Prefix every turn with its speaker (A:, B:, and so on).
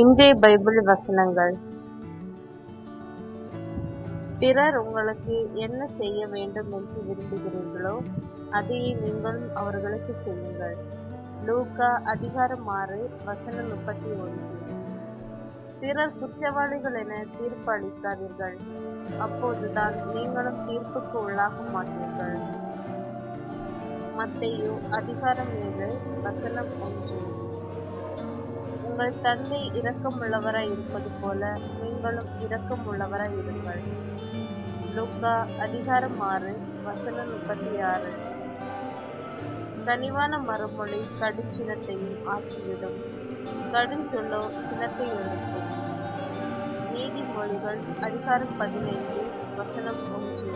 A: இன்றைய பைபிள் வசனங்கள். பிறர் உங்களுக்கு என்ன செய்ய வேண்டும் என்று விரும்புகிறீர்களோ அதையே நீங்களும் அவர்களுக்கு செய்யுங்கள். லூக்கா அதிகாரம் ஆறு வசனம் முப்பத்தி ஒன்று பிறர் குற்றவாளிகள் என தீர்ப்பு அளிக்காதீர்கள். அப்போதுதான் நீங்களும் தீர்ப்புக்கு உள்ளாக மாட்டீர்கள். மத்தையோ அதிகாரம் ஏழு வசனம் ஒன்று. உங்கள் தந்தை இரக்கமுள்ளவராய் இருப்பது போல நீங்களும் இரக்கமுள்ளவராய் இருங்கள். லூக்கா அதிகாரம் ஆறு வசனம் முப்பத்தி ஆறு கனிவான மறுமொழி கடும் சினத்தையும் ஆற்றிவிடும். கடும் துள்ளோ சினத்தை எழுப்பும். நீதிமொழிகள் அதிகாரம் பதினைந்து வசனம் ஒன்று.